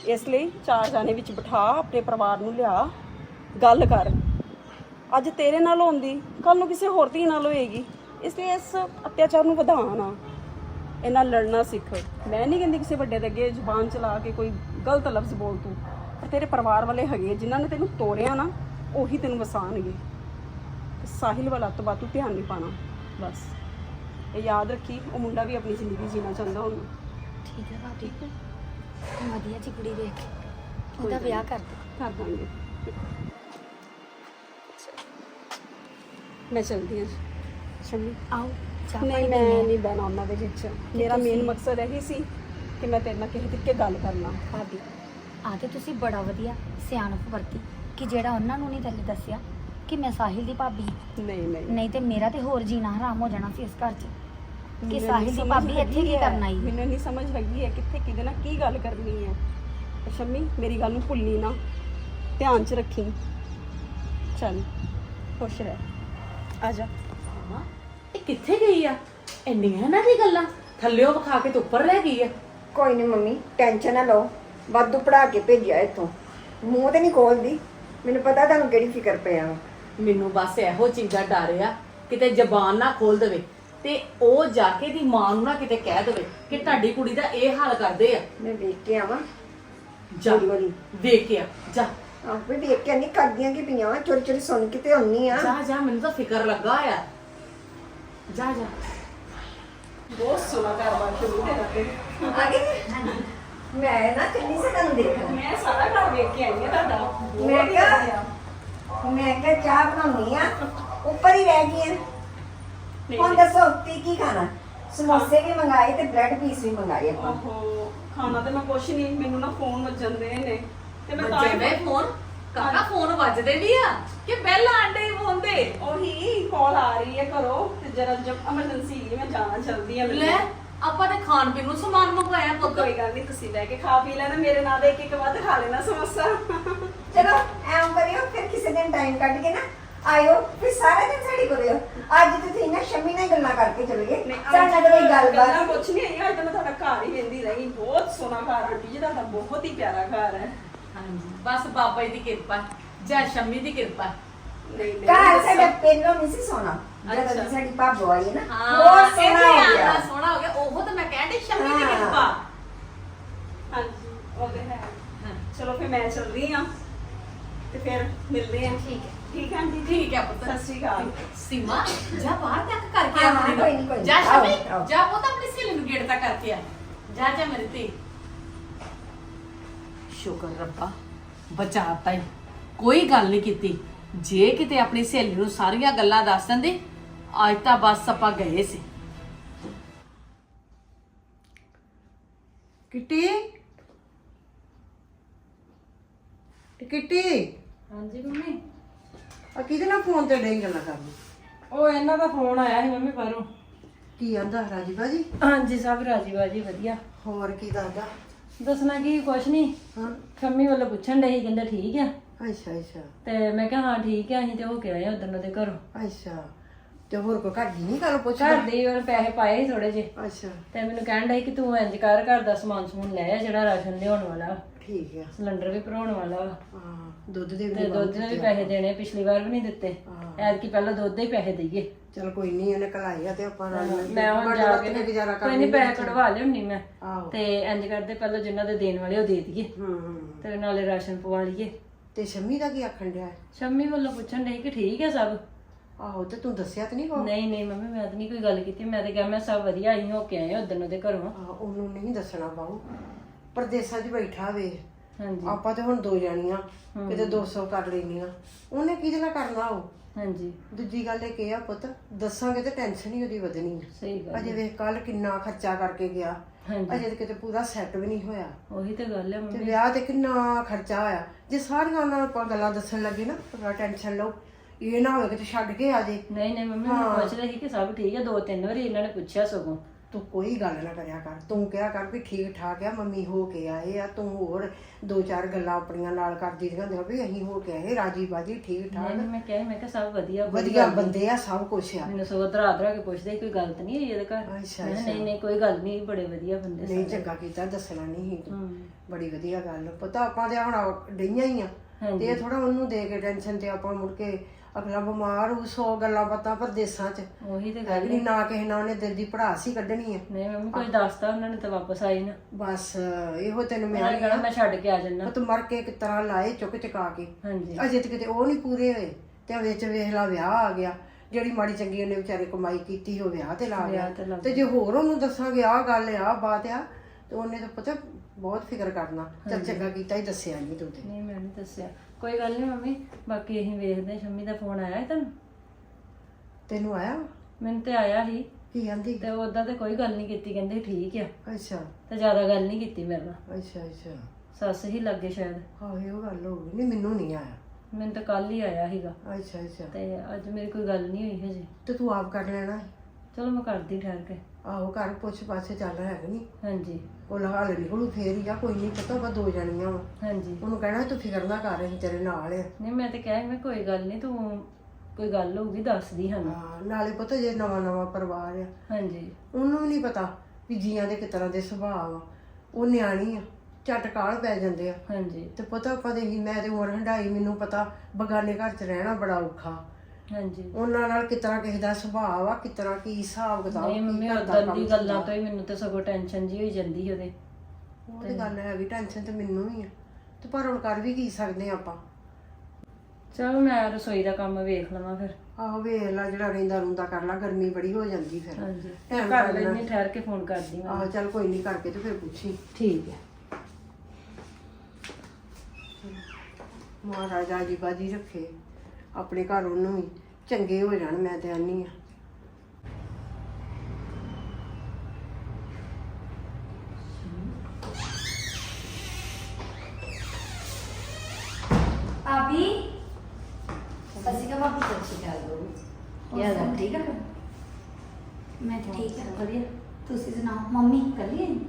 ਇਸ ਲਈ ਚਾਰ ਜਾਣੇ ਵਿੱਚ ਬਿਠਾ ਆਪਣੇ ਪਰਿਵਾਰ ਨੂੰ ਲਿਆ। ਗੱਲ ਕਰ। ਅੱਜ ਤੇਰੇ ਨਾਲ ਹੁੰਦੀ ਕੱਲ ਨੂੰ ਕਿਸੇ ਹੋਰ ਧੀ ਨਾਲ ਹੋਏਗੀ। ਇਸ ਲਈ ਇਸ ਅਤਿਆਚਾਰ ਨੂੰ ਵਧਾ ਨਾ ਇਹਨਾਂ ਲੜਨਾ ਸਿੱਖ। ਮੈਂ ਨਹੀਂ ਕਹਿੰਦੀ ਕਿਸੇ ਵੱਡੇ ਦੇ ਅੱਗੇ ਜ਼ੁਬਾਨ ਚਲਾ ਕੇ ਕੋਈ ਗਲਤ ਲਫ਼ਜ਼ ਬੋਲ ਤੂੰ। ਪਰ ਤੇਰੇ ਪਰਿਵਾਰ ਵਾਲੇ ਹੈਗੇ ਜਿਨ੍ਹਾਂ ਨੇ ਤੈਨੂੰ ਤੋਰਿਆ ਨਾ ਉਹੀ ਤੈਨੂੰ ਵਸਾਣਗੇ ਸਾਹਿਲ ਵਾਲਾ ਤੋਂ ਬਾਅਦ ਤੂੰ ਧਿਆਨ ਨਹੀਂ ਪਾਣਾ ਬਸ। ਇਹ ਯਾਦ ਰੱਖੀ ਉਹ ਮੁੰਡਾ ਵੀ ਆਪਣੀ ਜ਼ਿੰਦਗੀ ਜੀਣਾ ਚਾਹੁੰਦਾ ਹੁਣ। ਠੀਕ ਹੈ ਭਾਬੀ। ਵਧੀਆ ਜੀ ਕੁੜੀ ਵੇਖ ਕੇ। ਉਹਦਾ ਵਿਆਹ ਕਰ ਦੇ। ਕਰ ਦਾਂਗੇ। ਮੈਂ ਚਲਦੀ ਹਾਂ ਸ਼ਮੀ ਆਓ ਚਾਹ ਨਹੀਂ ਮੈਂ ਨਹੀਂ ਬਹਿਣਾ ਉਹਨਾਂ ਦੇ ਵਿੱਚ। ਮੇਰਾ ਮੇਨ ਮਕਸਦ ਇਹੀ ਸੀ ਕਿ ਮੈਂ ਤੇਰੇ ਨਾਲ ਕਿਸੇ ਤਰੀਕੇ ਗੱਲ ਕਰਨਾ ਹਾਂ। ਭਾਬੀ ਆ ਤੇ ਤੁਸੀਂ ਬੜਾ ਵਧੀਆ ਸਿਆਣਪ ਵਰਤੀ ਕਿ ਜਿਹੜਾ ਉਹਨਾਂ ਨੂੰ ਨਹੀਂ ਥੱਲੇ ਦੱਸਿਆ ਕਿ ਮੈਂ ਸਾਹਿਲ ਦੀ ਭਾਬੀ ਹਾਂ। ਨਹੀਂ ਨਹੀਂ। ਨਹੀਂ ਤੇ ਮੇਰਾ ਤੇ ਹੋਰ ਜੀਣਾ ਹਰਾਮ ਹੋ ਜਾਣਾ ਸੀ ਇਸ ਘਰ 'ਚ। ਕਿ ਸਾਹਿਲ ਦੀ ਭਾਬੀ ਇੱਥੇ ਕੀ ਹੈ, ਕਰਨ ਆਈ ਮੈਨੂੰ ਨਹੀਂ ਸਮਝ ਹੈਗੀ ਹੈ ਕਿੱਥੇ ਕਿਹਦੇ ਨਾਲ ਕੀ ਗੱਲ ਕਰਨੀ ਹੈ। ਸ਼ਮੀ ਮੇਰੀ ਗੱਲ ਨੂੰ ਭੁੱਲੀ ਨਾ। ਧਿਆਨ 'ਚ ਰੱਖੀ। ਚੱਲ ਖੁਸ਼ ਰਹਿ। ਆ ਜਾ। ਹਾਂ, ਇਹ ਕਿੱਥੇ ਗਈ ਆ? ਇੰਨੀਆਂ ਨਾ ਦੀ ਗੱਲਾਂ। ਥੱਲਿਓ ਵਿਖਾ ਕੇ ਤੇ ਉੱਪਰ ਲੈ ਗਈ ਆ। ਕੋਈ ਨਹੀਂ ਮੰਮੀ ਟੈਨਸ਼ਨ ਨਾ ਲਓ। ਵਾਧੂ ਪੜਾ ਕੇ ਭੇਜਿਆ ਇੱਥੋਂ। ਮੂੰਹ ਤੇ ਨਹੀਂ ਖੋਲਦੀ। ਮੈਨੂੰ ਪਤਾ ਤੁਹਾਨੂੰ ਕਿਹੜੀ ਫਿਕਰ ਪਿਆ ਵਾ। ਮੈਨੂੰ ਬਸ ਇਹੋ ਚੀਜ਼ ਦਾ ਡਰ ਆ ਕਿਤੇ ਜ਼ਬਾਨ ਨਾ ਖੋਲ ਦੇਵੇ। ਤੇ ਉਹ ਜਾ ਕੇ ਦੀ ਮਾਂ ਨੂੰ ਨਾ ਕਿਤੇ ਕਹਿ ਦੇਵੇ ਕਿ ਤੁਹਾਡੀ ਕੁੜੀ ਦਾ ਇਹ ਹਾਲ ਕਰਦੇ ਆ। ਮੈਂ ਵੇਖ ਕੇ ਆਵਾਂ। ਜਾ ਹੌਲੀ ਹੌਲੀ। ਵੇਖ ਕੇ ਆ। ਜਾ। ਆਪੇ ਵੇਖ ਕੇ ਨਹੀਂ ਕਰਦੀਆਂ ਕੀ ਪਈਆਂ ਵਾ ਚੋਰੀ ਚੋਰੀ ਸੁਣ ਕੇ ਤੇ ਆਉਣੀ ਆ। ਜਾ ਜਾ ਮੈਨੂੰ ਤਾਂ ਫਿਕਰ ਲੱਗਾ ਆ। ਜਾ ਜਾ। ਬਹੁਤ ਸੋਹਣਾ ਘਰ-ਬਾਰ ਸ਼ੁਰੂ ਤੇਰਾ। ਤੇ ਆ ਗਏ ਮੈਂ ਨਾ ਚੱਲੀ ਸੀ ਤੁਹਾਨੂੰ ਦੇਖਣ। ਮੈਂ ਸਾਰਾ ਘਰ ਵੇਖ ਕੇ ਆਈ ਹਾਂ ਤੁਹਾਡਾ। ਮੈਂ ਕਿਹਾ। ਮੈਂ ਕਿਹਾ ਚਾਹ ਬਣਾਉਣੀ ਆ। ਉੱਪਰ ਹੀ ਰਹਿ ਗਈ ਆ। ਹੁਣ ਦੱਸੋ ਤੀ ਕੀ ਖਾਣਾ? ਸਮੋਸੇ ਵੀ ਮੰਗਾਏ ਤੇ ਬ੍ਰੈਡ ਪੀਸ ਵੀ ਮੰਗਾਏ ਆਪਾਂ। ਖਾਣਾ ਤੇ ਮੈਂ ਕੁਛ ਨਹੀਂ ਮੈਨੂੰ ਨਾ ਫੋਨ ਵੱਜਣ ਦੇ ਨੇ। ਤੇ ਮੈਂ ਤਾਂ ਹੀ ਫੋਨ ਕਾਕਾ ਫੋਨ ਵੱਜਦੇ ਵੀ ਆ? ਕਿ ਬੈਲ ਆਂਡੇ ਫੋਨ ਤੇ? ਉਹੀ ਕਾਲ ਆ ਰਹੀ ਹੈ ਕਰੋ ਤੇ ਜਰਾ ਜਬ ਐਮਰਜੈਂਸੀ ਹੈ ਮੈਂ ਜਾਣਾ ਜਲਦੀ ਹੈ ਮੈਨੂੰ। ਲੈ ਆਪਾਂ ਤੇ ਖਾਣ ਪੀਣ ਨੂੰ ਸਮਾਨ ਮੰਗਵਾਇਆ ਪੁੱਤ। ਕੋਈ ਗੱਲ ਨਹੀਂ ਤੁਸੀਂ ਲੈ ਕੇ ਖਾ ਪੀ ਲੈਣਾ ਮੇਰੇ ਨਾਲ ਦੇ ਇੱਕ ਇੱਕ ਵੱਧ ਖਾ ਲੈਣਾ ਸਮੋਸਾ। ਚਲੋ ਐਂ ਕਰਿਓ ਫਿਰ ਕਿਸੇ ਦਿਨ ਟਾਈਮ ਕੱਢ ਕੇ ਨਾ ਆਇਓ ਫਿਰ ਸਾਰਾ ਦਿਨ ਸਾਡੀ ਕਰਿਓ ਅੱਜ ਤੁਸੀਂ ਨਾ ਸ਼ਮੀ ਨਾਲ ਹੀ ਗੱਲਾਂ ਕਰਕੇ ਚਲੇ ਗਏ। ਸਾਡੇ ਨਾਲ ਕੋਈ ਗੱਲਾਂ ਗੱਲਬਾਤ? ਕੁਛ ਨਹੀਂ ਆਈ ਅੱਜ ਤਾਂ ਮੈਂ ਤੁਹਾਡਾ ਘਰ ਹੀ ਵੇਂਦੀ ਰਹੀ ਬਹੁਤ ਸੋਹਣਾ ਘਰ ਆਂਟੀ ਜੀ ਤੁਹਾਡਾ ਬਹੁਤ ਹੀ ਪਿਆਰਾ ਘਰ ਹੈ। ਹਾਂਜੀ। ਬਸ ਬਾਬਾ ਜੀ ਦੀ ਕਿਰਪਾ ਜਾਂ ਸ਼ੰਮੀ ਦੀ ਕਿਰਪਾ। ਨਹੀਂ ਘਰ। ਸਾਡਾ ਪਹਿਲੋਂ ਨਹੀਂ ਸੀ ਸੋਣਾ। ਜਦੋਂ ਅੱਛਾ। ਦੀ ਸਾਡੀ ਭਾਬੋ ਆਈ ਹੈ ਨਾ ਹਾਂ ਬਹੁਤ ਸੋਹਣਾ ਹੋ ਗਿਆ। ਸੋਹਣਾ ਹੋ ਗਿਆ। ਉਹ ਤਾਂ ਮੈਂ ਕਹਿੰਦੀ ਸ਼ੰਮੀ ਦੀ ਹਾਂ। ਕਿਰਪਾ। ਹਾਂਜੀ ਉਹ ਤੇ ਹੈ। ਹਾਂ। ਚਲੋ ਫਿਰ ਮੈਂ ਚੱਲਦੀ ਆ ਤੇ ਫਿਰ ਮਿਲਦੇ ਆ ਠੀਕ ਹੈ। ਠੀਕ ਹੈ ਆਂਟੀ ਠੀਕ ਹੈ ਪੁੱਤ। ਸਤਿ ਸ਼੍ਰੀ ਅਕਾਲ। ਸੀਮਾ ਜਾ ਬਾਹਰ ਤੱਕ ਕਰਕੇ ਹਾਂ, ਆ ਹਾਂ, ਕੋਈ ਨੀ, ਕੋਈ ਨੀ। ਜਾ ਆਓ, ਸ਼ਮੀ ਆਓ। ਜਾ ਪੁੱਤ ਆਪਣੀ ਸਹੇਲੀ ਨੂੰ ਗੇੜ ਤੱਕ ਕਰਕੇ ਆ। ਜਾ ਜਾ ਮੇਰੀ ਧੀ। ਸ਼ੁਕਰ ਰੱਬਾ ਬਚਾਤਾ ਹੀ ਕੋਈ ਗੱਲ ਨਹੀਂ ਕੀਤੀ। ਜੇ ਕਿਤੇ ਆਪਣੀ ਸਹੇਲੀ ਨੂੰ ਸਾਰੀਆਂ ਗੱਲਾਂ ਦੱਸ ਦਿੰਦੇ ਅੱਜ ਤਾਂ ਬਸ ਆਪਾਂ ਗਏ ਸੀ। ਕਿੱਟੀ? ਕਿੱਟੀ? ਹਾਂਜੀ ਮੰਮੀ। ਆ ਕਿਹਦੇ ਨਾਲ ਫੋਨ ਤੇ ਡਈ ਗੱਲਾਂ ਕਰਨੀ? ਉਹ ਇਹਨਾਂ ਦਾ ਫੋਨ ਆਇਆ ਸੀ ਮੰਮੀ ਬਾਹਰੋਂ। ਕੀ ਆਂਦਾ ਰਾਜੀ ਬਾਜੀ ਹਾਂਜੀ ਸਭ ਰਾਜੀ ਬਾਜੀ ਵਧੀਆ। ਹੋਰ ਕੀ ਦੱਸਦਾ? ਦੱਸਣਾ ਕੀ ਕੁਛ ਨਹੀਂ ਹਾਂ। ਖੰਮੀ ਵੱਲੋਂ ਪੁੱਛਣ ਡਏ ਸੀ ਕਹਿੰਦੇ ਠੀਕ ਆ। ਅੱਛਾ ਅੱਛਾ। ਤੇ ਮੈਂ ਕਿਹਾ ਹਾਂ ਠੀਕ ਆ ਅਸੀਂ ਤੇ ਹੋ ਕੇ ਆਏ ਉਦੋਂ ਦੇ ਘਰੋਂ। ਅੱਛਾ। ਤੇ ਹੋਰ ਕੋ ਘਰ ਦੀ ਨਹੀਂ ਗੱਲ ਪੁੱਛਦਾ? ਘਰ ਦੇ ਉਹਨੇ ਪੈਸੇ ਪਾਏ ਸੀ ਥੋੜੇ ਜਿਹੇ। ਅੱਛਾ। ਤੇ ਮੈਨੂੰ ਕਹਿਣ ਡਏ ਕਿ ਤੂੰ ਇੰਜ ਕਰ ਘਰ ਦਾ ਸਮਾਨ ਸਮੂਨ ਲੈ ਆ ਜਿਹੜਾ ਰਾਸ਼ਨ ਲਿਆਉਣ ਵਾਲਾ। ਠੀਕ ਆ। ਸਿਲੰਡਰ ਵੀ ਭਰਾਉਣ ਵਾਲਾ ਵਾ। ਹਾਂ ਦੁੱਧ ਦੇ ਤੇ ਵੀ ਦੁੱਧ ਦੇ ਵੀ ਪੈਸੇ ਦੇਣੇ ਪਿਛਲੀ ਵਾਰ ਵੀ ਨਹੀਂ ਦਿੱਤੇ। ਐਤਕੀ ਪਹਿਲਾਂ ਦੁੱਧ ਦੇ ਹੀ ਪੈਸੇ ਦੇਈਏ। ਚਲ ਕੋਈ ਨਹੀਂ ਉਹਨੇ ਕਲਾਈ ਆ ਤੇ ਆਪਾਂ ਨਾਲ ਮੈਂ ਹੁਣ ਜਾ ਕੇ ਤੇ ਗੁਜ਼ਾਰਾ ਨਾ ਕਰ ਕੋਈ ਨਹੀਂ ਪੈਸੇ ਕਢਵਾ ਲਿਆਉਣੀ ਮੈਂ। ਆਹੋ। ਤੇ ਇੰਜ ਕਰਦੇ ਪਹਿਲਾਂ ਜਿਨ੍ਹਾਂ ਦੇ ਦੇਣ ਵਾਲੇ ਉਹ ਦੇ ਦਈਏ। ਹੂੰ ਹੂੰ ਤੇ ਨਾਲੇ ਰਾਸ਼ਨ ਪਵਾ ਲਈਏ। ਤੇ ਸ਼ੰਮੀ ਦਾ ਕੀ ਆਖਣ ਡਿਆ? ਸ਼ੰਮੀ ਵੱਲੋਂ ਪੁੱਛਣ ਡਈ ਕਿ ਠੀਕ ਹੈ ਸਭ? ਆਹੋ ਤੇ ਤੂੰ ਦੱਸਿਆ ਤੇ ਨਹੀਂ ਕੋ ਨਹੀਂ ਨਹੀਂ ਮੰਮੀ ਮੈਂ ਤਾਂ ਨਹੀਂ ਕੋਈ ਗੱਲ ਕੀਤੀ। ਮੈਂ ਤਾਂ ਕਿਹਾ ਮੈਂ ਸਭ ਵਧੀਆ ਹੀ ਹੋ ਕੇ ਆਏ ਉਦੋਂ ਉਹਦੇ ਘਰੋਂ। ਉਹਨੂੰ ਨਹੀਂ ਦੱਸਣਾ ਬਾਉ ਪਰਦੇਸਾਂ 'ਚ ਬੈਠਾ ਵੇ। ਹਾਂਜੀ। ਆਪਾਂ ਤੇ ਹੁਣ ਦੋ ਜਾਣੀਆਂ ਕਿਤੇ 200 ਕਰ ਲੈਣੀਆਂ ਉਹਨੇ ਕਿਹਦੇ ਨਾਲ ਕਰਨਾ ਉਹ? ਹਾਂਜੀ। ਦੂਜੀ ਗੱਲ ਇਹ ਕਿ ਆ ਪੁੱਤ ਦੱਸਾਂਗੇ ਤੇ ਟੈਨਸ਼ਨ ਹੀ ਉਹਦੀ ਵਧਣੀ ਸਹੀ ਗੱਲ ਅਜੇ ਵੇਖ ਕੱਲ ਕਿੰਨਾ ਖਰਚਾ ਕਰਕੇ ਗਿਆ। ਹਾਂਜੀ। ਅਜੇ ਤੇ ਕਿਤੇ ਪੂਰਾ ਸੈੱਟ ਵੀ ਨਹੀਂ ਹੋਇਆ। ਉਹੀ ਤਾਂ ਗੱਲ ਹੈ ਤੇ ਮੰਮੀ। ਵਿਆਹ ਤੇ ਕਿੰਨਾ ਖਰਚਾ ਹੋਇਆ ਜੇ ਸਾਰੀਆਂ ਉਹਨਾਂ ਨੂੰ ਆਪਾਂ ਗੱਲਾਂ ਦੱਸਣ ਲੱਗੇ ਨਾ ਪੂਰਾ ਟੈਨਸ਼ਨ ਲਓ। ਇਹ ਨਾ ਹੋਵੇ ਕਿ ਛੱਡ ਕੇ ਆ ਜੇ। ਨਹੀਂ ਨਹੀਂ ਮੰਮੀ ਮੈਂ ਪੁੱਛ ਰਹੀ ਕਿ ਸਭ ਠੀਕ ਹੈ ਦੋ ਤਿੰਨ ਵਾਰੀ ਇਹਨਾਂ ਨੇ ਪੁੱਛਿਆ ਸਗੋਂ। ਤੂੰ ਕੋਈ ਗੱਲ ਨਾ ਕਰਿਆ ਕਰ। ਤੂੰ ਕਿਹਾ ਕਰ ਵੀ ਠੀਕ ਠਾਕ ਆ ਮੰਮੀ ਹੋ ਕੇ ਆਏ ਆ ਤੂੰ ਹੋਰ ਦੋ ਚਾਰ ਗੱਲਾਂ ਆਪਣੀਆਂ ਨਾਲ ਕਰਦੀ ਰਹਾਂ ਦੇ ਵੀ ਅਸੀਂ ਹੋ ਕੇ ਆਏ ਰਾਜੀ ਬਾਜੀ ਠੀਕ ਠਾਕ ਨਹੀਂ ਮੈਂ ਕਿਹਾ ਮੈਂ ਕਿਹਾ ਸਭ ਵਧੀਆ ਵਧੀਆ ਬੰਦੇ ਆ ਸਭ ਕੁਛ ਆ। ਮੈਨੂੰ ਸਗੋਂ ਧਰਾ ਧਰਾ ਕੇ ਪੁੱਛਦੇ ਕੋਈ ਗੱਲ ਤਾਂ ਨਹੀਂ ਹੋਈ ਇਹਦੇ ਘਰ? ਅੱਛਾ, ਮੈਂ ਕਿਹਾ, ਨਹੀਂ ਨਹੀਂ ਕੋਈ ਗੱਲ ਨਹੀਂ ਬੜੇ ਵਧੀਆ ਬੰਦੇ ਨਹੀਂ ਚੰਗਾ ਕੀਤਾ ਦੱਸਣਾ ਨਹੀਂ ਸੀ ਤੂੰ। ਹੂੰ। ਬੜੀ ਵਧੀਆ ਗੱਲ ਪਤਾ ਆਪਾਂ ਤੇ ਹੁਣ ਡਈਆਂ ਹੀ ਆ। ਤੇ ਇਹ ਥੋੜਾ ਉਹਨੂੰ ਦੇ ਕੇ ਟੈਨਸ਼ਨ ਤੇ ਆਪਾਂ ਮੁੜ ਕੇ ਅਗਲਾ ਬਿਮਾਰ ਹੋ ਸੌ ਗੱਲਾਂ ਬਾਤਾਂ ਪਰਦੇਸਾਂ 'ਚ। ਉਹੀ ਤੇ ਹੈ ਗੱਲ ਨਹੀਂ, ਨਾ ਕਿਸੇ ਨਾਲ ਉਹਨੇ ਦਿਲ ਦੀ ਭੜਾਸ ਹੀ ਕੱਢਣੀ ਹੈ ਨਹੀਂ ਮੰਮੀ ਕੋਈ ਦੱਸਦਾ ਉਹਨਾਂ ਨੇ ਤਾਂ ਵਾਪਸ ਆਈ ਨਾ। ਬਸ ਇਹੋ ਤੈਨੂੰ ਮੈਂ ਮੈਂ ਕਹਣਾ ਮੈਂ ਛੱਡ ਕੇ ਆ ਜੰਨਾ। ਤੂੰ ਮਰ ਕੇ ਕਿਸ ਤਰ੍ਹਾਂ ਲਾਏ ਚੁੱਕ ਚੁਕਾ ਕੇ। ਹਾਂਜੀ। ਅਜੇ ਤੱਕ ਤੇ ਉਹ ਨਹੀਂ ਪੂਰੇ ਹੋਏ। ਤੇ ਵਿੱਚ ਵੇਖ ਲਾ ਵਿਆਹ ਆ ਗਿਆ। ਜਿਹੜੀ ਮਾੜੀ ਚੰਗੀ ਉਹਨੇ ਵਿਚਾਰੇ ਕਮਾਈ ਕੀਤੀ ਉਹ ਵਿਆਹ ਤੇ ਲਾ ਗਿਆ। ਵਿਆਹ ਤੇ ਲੱਗ ਤੇ ਜੇ ਹੋਰ ਉਹਨੂੰ ਦੱਸਾਂਗੇ ਆਹ ਗੱਲ ਆ ਬਾਤ ਆ ਤੇ ਉਹਨੇ ਤਾਂ ਪਤਾ ਬਹੁਤ ਫਿਕਰ ਕਰਨਾ। ਚੱਲ ਚੰਗਾ ਕੀਤਾ ਹੀ ਦੱਸਿਆ ਨਹੀਂ ਤੂੰ ਤੇ। ਨਹੀਂ ਮੈਂ ਨਹੀਂ ਦੱਸਿਆ। ਕੋਈ ਗੱਲ ਨਹੀਂ ਮੰਮੀ ਬਾਕੀ ਅਸੀਂ ਵੇਖਦੇ ਹਾਂ, ਸ਼ੰਮੀ ਦਾ ਫੋਨ ਆਇਆ ਹੈ ਤੁਹਾਨੂੰ? ਤੈਨੂੰ ਆਇਆ? ਮੈਨੂੰ ਤੇ ਆਇਆ ਸੀ। ਕੀ ਕਹਿੰਦੀ? ਤੇ ਉਦਾਂ ਤੇ ਕੋਈ ਗੱਲ ਨਹੀਂ ਕੀਤੀ ਕਹਿੰਦੇ ਠੀਕ ਆ। ਅੱਛਾ। ਤੇ ਜ਼ਿਆਦਾ ਗੱਲ ਨਹੀਂ ਕੀਤੀ ਮੇਰੇ ਨਾਲ। ਅੱਛਾ ਅੱਛਾ। ਸੱਸ ਹੀ ਲੱਗੇ ਸ਼ਾਇਦ। ਹਾਂ ਇਹ ਗੱਲ ਹੋ ਗਈ। ਨਹੀਂ ਮੈਨੂੰ ਨਹੀਂ ਆਇਆ। ਮੈਨੂੰ ਤਾਂ ਕੱਲ ਹੀ ਆਇਆ ਸੀਗਾ। ਅੱਛਾ ਅੱਛਾ। ਤੇ ਅੱਜ ਮੇਰੀ ਕੋਈ ਗੱਲ ਨਹੀਂ ਹੋਈ ਹਜੇ। ਤੇ ਤੂੰ ਆਪ ਕਰ ਲੈਣਾ ਸੀ। ਚਲੋ ਮੈਂ ਕਰਦੀ ਠਹਿਰ ਕੇ। ਆਹੋ ਘਰ ਪੁੱਛ ਪਾਸੇ ਚੱਲ ਹੈਗਾ ਨਹੀਂ ਹਾਂਜੀ। ਉਹ ਲਹਾਲ ਨਿਕਲੂ ਫੇਰ ਹੀ ਆ ਕੋਈ ਨਹੀਂ ਪਤਾ ਆਪਾਂ ਦੋ ਜਣੀਆਂ ਵਾ। ਹਾਂਜੀ। ਉਹਨੂੰ ਕਹਿਣਾ ਤੂੰ ਫਿਕਰ ਨਾ ਕਰ ਅਸੀਂ ਤੇਰੇ ਨਾਲ ਆ। ਨਹੀਂ ਮੈਂ ਤੇ ਕਿਹਾ ਸੀ, ਮੈਂ ਕੋਈ ਗੱਲ ਨਹੀਂ ਤੂੰ ਕੋਈ ਗੱਲ ਹੋਊਗੀ ਦੱਸਦੀ ਸਾਨੂੰ ਹਾਂ, ਨਾਲੇ ਪਤਾ ਜੇ ਨਵਾਂ ਨਵਾਂ ਪਰਿਵਾਰ ਆ। ਹਾਂਜੀ। ਉਹਨੂੰ ਵੀ ਨਹੀਂ ਪਤਾ ਵੀ ਜੀਆਂ ਦੇ ਕਿਸ ਤਰ੍ਹਾਂ ਦੇ ਸੁਭਾਅ ਆ। ਉਹ ਨਿਆਣੀ ਆ ਝਟ ਕਾਲ ਪੈ ਜਾਂਦੇ ਆ। ਹਾਂਜੀ। ਤੇ ਪਤਾ ਆਪਾਂ ਦੇ ਹੀ ਮੈਂ ਤੇ ਉਮਰ ਹੰਡਾਈ ਮੈਨੂੰ ਪਤਾ ਬਗਾਨੇ ਘਰ 'ਚ ਰਹਿਣਾ ਬੜਾ ਔਖਾ। ਹਾਂਜੀ। ਉਹਨਾਂ ਨਾਲ ਤਰ੍ਹਾਂ ਕਿਸੇ ਦਾ ਸੁਭਾਅ ਆ ਤਰ੍ਹਾਂ ਕੀ ਹਿਸਾਬ ਕਿਤਾਬ ਨਹੀਂ ਮੰਮੀ ਉਦੋਂ ਦੀ ਗੱਲਾਂ। ਤੋਂ ਹੀ ਮੈਨੂੰ ਤੇ ਸਗੋਂ ਟੈਨਸ਼ਨ ਜੀ ਹੋਈ ਜਾਂਦੀ ਸੀ ਉਹਦੇ। ਉਹ ਤੇ ਗੱਲ ਹੈ ਵੀ ਟੈਨਸ਼ਨ ਤੇ ਮੈਨੂੰ ਵੀ ਆ। ਤੇ ਪਰ ਹੁਣ ਕਰ ਵੀ ਕੀ ਸਕਦੇ ਆ ਆਪਾਂ? ਚਲੋ ਮੈਂ ਰਸੋਈ ਦਾ ਕੰਮ ਵੇਖ ਲਵਾਂ ਫਿਰ। ਆਹੋ ਵੇਖ ਲਾ ਜਿਹੜਾ ਰਹਿੰਦਾ ਰੁੰਦਾ ਕਰ ਲਾ ਗਰਮੀ ਬੜੀ ਹੋ ਜਾਂਦੀ ਫਿਰ। ਹਾਂਜੀ। ਟਾਈਮ ਕਰ ਲੈਣੀ ਠਹਿਰ ਕੇ ਫੋਨ ਕਰਦੀ ਮੈਂ। ਆਹੋ ਚੱਲ ਕੋਈ ਨਹੀਂ ਕਰਕੇ ਤੇ ਫਿਰ ਪੁੱਛੀ। ਠੀਕ ਹੈ। ਮਹਾਰਾਜਾ ਜੀ ਬਾਜੀ ਰੱਖੇ। ਆਪਣੇ ਘਰ ਉਹਨੂੰ ਵੀ। ਚੰਗੇ ਹੋ ਜਾਣ ਮੈਂ ਤੇ ਆਨੀ ਆ। ਭਾਬੀ ਅਸੀਂ ਕਾ ਭਾਬੀ ਸਤਿ ਸ਼੍ਰੀ ਅਕਾਲ ਕੀ ਹਾਲ ਹੈ? ਠੀਕ ਆ? ਮੈਂ ਤਾਂ ਠੀਕ ਹਾਂ ਵਧੀਆ। ਤੁਸੀਂ ਸੁਣਾਓ ਮੰਮੀ ਕੱਲੀ ਆਈ?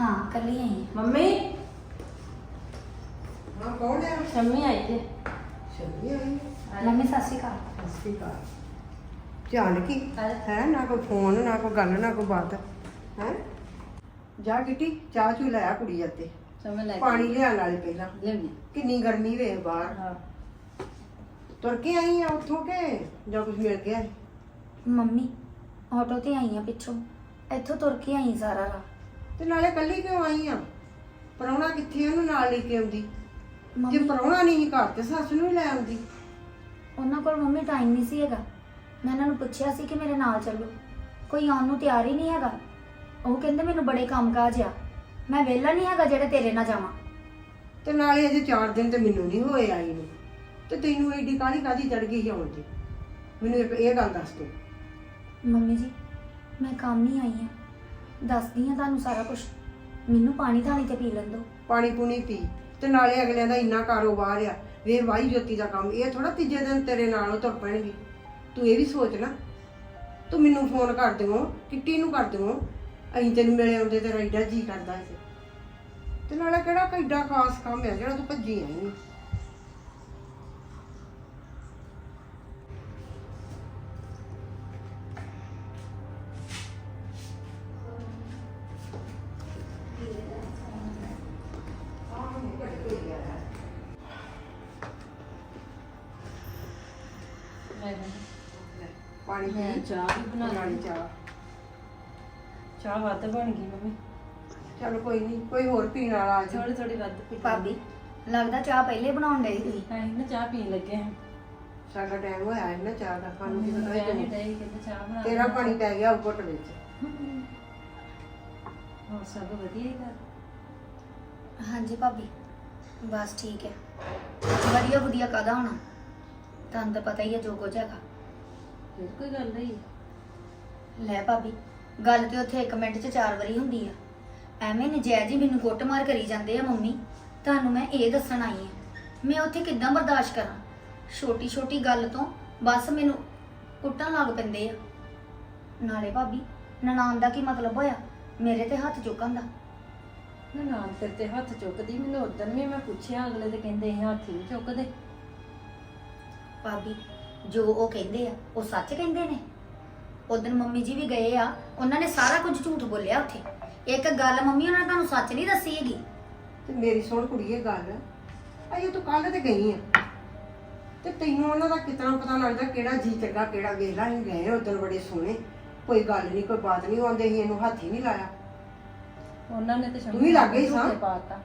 ਹਾਂ ਕੱਲੀ ਆਈ ਹਾਂ ਮੰਮੀ? ਹਾਂ ਕੌਣ ਹੈ ਸ਼ੰਮੀ ਆਈ ਜੇ ਸ਼ਮੀ ਆਈ। ਮੰਮੀ ਸਤਿ ਸ਼੍ਰੀ ਅਕਾਲ। ਅਸਤੀਕਾਰ ਧਿਆਨ ਕੀ ਹੈ ਨਾ ਕੋਈ ਫੋਨ ਨਾ ਕੋਈ ਗੱਲ ਨਾ ਕੋਈ ਬਾਤ। ਹੈ? ਜਾ ਕਿਟੀ ਚਾਹ ਚੂ ਲੈ ਆ ਕੁੜੀ ਜਾਂਦੇ ਸਮਝ ਲੈ ਪਾਣੀ ਲਿਆਉਣ ਵਾਲੇ ਪਹਿਲਾਂ। ਲਿਆਉਣੀ ਕਿੰਨੀ ਗਰਮੀ ਵੇ ਬਾਹਰ। ਹਾਂ। ਤੁਰ ਕੇ ਆਈ ਆ ਉੱਥੋਂ ਕੇ? ਜਾਂ ਕੁਝ ਮਿਲ ਗਿਆ? ਮੰਮੀ ਆਟੋ ਤੇ ਆਈ ਆ ਪਿੱਛੋਂ। ਇੱਥੋਂ ਤੁਰ ਕੇ ਆਈ ਸਾਰਾ ਰਾਹ। ਤੇ ਨਾਲੇ ਕੱਲੀ ਕਿਉਂ ਆਈ ਆ? ਪਰੌਣਾ ਕਿੱਥੇ ਉਹਨੂੰ ਨਾਲ ਲੈ ਕੇ ਆਉਂਦੀ। ਜੇ ਮੰਮੀ ਪਰੌਣਾ ਨਹੀਂ ਸੀ ਘਰ ਤੇ ਸੱਸ ਨੂੰ ਹੀ ਲੈ ਆਉਂਦੀ। ਉਹਨਾਂ ਕੋਲ ਮੰਮੀ ਟਾਈਮ ਨਹੀਂ ਸੀ ਹੈਗਾ। ਮੈਂ ਇਹਨਾਂ ਨੂੰ ਪੁੱਛਿਆ ਸੀ ਕਿ ਮੇਰੇ ਨਾਲ ਚੱਲੋ। ਕੋਈ ਆਉਣ ਨੂੰ ਤਿਆਰ ਹੀ ਨਹੀਂ ਹੈਗਾ। ਉਹ ਕਹਿੰਦੇ ਮੈਨੂੰ ਬੜੇ ਕੰਮਕਾਜ ਆ। ਮੈਂ ਵਿਹਲਾ ਨਹੀਂ ਹੈਗਾ ਜਿਹੜੇ ਤੇਰੇ ਨਾਲ ਜਾਵਾਂ। ਤੇ ਨਾਲੇ ਅਜੇ 4 ਦਿਨ ਤੇ ਮੈਨੂੰ ਨਹੀਂ ਹੋਏ ਆਈ ਨੂੰ। ਤੇ ਤੈਨੂੰ ਏਡੀ ਕਾਹਲੀ ਕਾਦੀ ਚੜ ਗਈ ਆਉਣ ਦੀ? ਮੈਨੂੰ ਇੱਕ ਇਹ ਗੱਲ ਦੱਸ ਤੂੰ ਮੰਮੀ ਜੀ ਮੈਂ ਕੰਮ ਹੀ ਆਈ ਆ ਦੱਸਦੀ ਆ ਤੁਹਾਨੂੰ ਸਾਰਾ ਕੁਝ ਮੈਨੂੰ ਪਾਣੀ ਧਾਣੀ ਤੇ ਪੀ ਲੈਣ ਦਿਓ। ਪਾਣੀ ਪੂਣੀ ਪੀ। ਤੇ ਨਾਲੇ ਅਗਲਿਆਂ ਦਾ ਇੰਨਾ ਕਾਰੋਬਾਰ ਆ। ਵੇ ਵਾਈ ਜੋਤੀ ਦਾ ਕੰਮ, ਇਹ ਥੋੜਾ ਤੀਜੇ ਦਿਨ ਤੇਰੇ ਨਾਲ ਉਹ ਤੁਰ ਪੈਣਗੇ। ਤੂੰ ਇਹ ਵੀ ਸੋਚ ਨਾ। ਤੂੰ ਮੈਨੂੰ ਫੋਨ ਕਰ ਦਿਓ ਕਿੱਟੀ ਨੂੰ ਕਰ ਦਿਓ ਅਸੀਂ ਤੈਨੂੰ ਮਿਲੇ ਆਉਂਦੇ ਤੇਰਾ ਏਡਾ ਜੀ ਕਰਦਾ ਸੀ। ਤੇ ਨਾਲੇ ਕਿਹੜਾ ਕਿੱਡਾ ਖਾਸ ਕੰਮ ਹੈ ਜਿਹੜਾ ਤੂੰ ਭੱਜੀ ਆਈ ਆਂ। ਪੀਣ ਵਾਲਾ ਆ ਜਾ ਥੋੜੀ ਥੋੜੀ ਵੱਧ ਪੀ ਭਾਬੀ ਲੱਗਦਾ ਚਾਹ ਪਹਿਲੇ ਬਣਾਉਣ ਡਈ ਸੀ। ਅਸੀਂ ਨਾ ਚਾਹ ਪੀਣ ਲੱਗੇ ਹਾਂ। ਸਾਡਾ ਟਾਈਮ ਹੋਇਆ ਹੈ ਨਾ ਚਾਹ ਦਾ ਖਾਣ ਨਹੀਂ ਹੀ ਡਈ ਕਹਿੰਦੇ ਚਾਹ ਬਣਾ ਤੇਰਾ ਪਾਣੀ ਪੈ ਗਿਆ ਉੱਪਰ ਵਿੱਚ। ਹੋਰ ਸਭ ਵਧੀਆ ਹੀ ਘਰ? ਹਾਂਜੀ ਭਾਬੀ ਬਸ ਠੀਕ ਹੈ। ਵਧੀਆ ਵਧੀਆ ਕਾਦਾ ਹੋਣਾ? ਤੁਹਾਨੂੰ ਤਾਂ ਪਤਾ ਹੀ ਹੈ ਜੋ ਕੁਝ ਹੈਗਾ। ਫਿਰ ਕੋਈ ਗੱਲ ਨਹੀਂ। ਲੈ ਭਾਬੀ ਗੱਲ ਤੇ ਉੱਥੇ 1 ਮਿੰਟ 'ਚ ਚਾਰ ਵਾਰੀ ਹੁੰਦੀ ਆ। ਐਵੇਂ ਨਜਾਇਜ਼ ਹੀ ਮੈਨੂੰ ਕੁੱਟਮਾਰ ਕਰੀ ਜਾਂਦੇ ਆ ਮੰਮੀ। ਤੁਹਾਨੂੰ ਮੈਂ ਇਹ ਦੱਸਣ ਆਈ ਆ ਮੈਂ ਉੱਥੇ ਕਿੱਦਾਂ ਬਰਦਾਸ਼ਤ ਕਰਾਂ? ਛੋਟੀ ਛੋਟੀ ਗੱਲ ਤੋਂ ਬਸ ਮੈਨੂੰ ਕੁੱਟਣ ਲੱਗ ਪੈਂਦੇ ਆ। ਨਾਲੇ ਭਾਬੀ ਨਨਾਣ ਦਾ ਕੀ ਮਤਲਬ ਹੋਇਆ? ਮੇਰੇ ਤੇ ਹੱਥ ਚੁੱਕਣ ਦਾ। ਨਾ ਨਾਮ ਤੇਰੇ ਤੇ ਹੱਥ ਚੁੱਕਦੀ ਮੈਨੂੰ ਉਦੋਂ ਵੀ ਮੈਂ ਪੁੱਛਿਆ ਅਗਲੇ ਤੇ ਕਹਿੰਦੇ ਇਹ ਹੱਥ ਹੀ ਨਹੀਂ ਚੁੱਕਦੇ। ਭਾਬੀ ਜੋ ਉਹ ਕਹਿੰਦੇ ਆ ਉਹ ਸੱਚ ਕਹਿੰਦੇ ਨੇ? ਉਦੋਂ ਮੰਮੀ ਜੀ ਵੀ ਗਏ ਆ ਉਹਨਾਂ ਨੇ ਸਾਰਾ ਕੁਝ ਝੂਠ ਬੋਲਿਆ ਉੱਥੇ। ਇੱਕ ਗੱਲ ਮੰਮੀ ਉਹਨਾਂ ਨੇ ਤੁਹਾਨੂੰ ਸੱਚ ਨਹੀਂ ਦੱਸੀ ਹੈਗੀ? ਤੇ ਮੇਰੀ ਸੁਣ ਕੁੜੀਏ ਗੱਲ। ਅਜੇ ਤੂੰ ਕੱਲ ਤੇ ਗਈ ਆ। ਤੇ ਤੈਨੂੰ ਉਹਨਾਂ ਦਾ ਕਿਤਨਾ ਪਤਾ ਲੱਗਦਾ ਕਿਹੜਾ ਜੀ ਚੰਗਾ ਕਿਹੜਾ ਵੇਖ ਲਾ ਅਸੀਂ ਗਏ ਉਦੋਂ ਬੜੇ ਸੋਹਣੇ। ਕੋਈ ਗੱਲ ਨਹੀਂ ਕੋਈ ਬਾਤ ਨਹੀਂ। ਆਉਂਦੇ ਸੀ ਇਹਨੂੰ ਹੱਥ ਹੀ ਨਹੀਂ ਲਾਇਆ। ਉਹਨਾਂ ਨੇ ਤੇ ਤੂੰ ਵੀ ਲੱਗ ਗਈ ਸਾਂ। ਝੂਠੇ ਪਾਤਾ।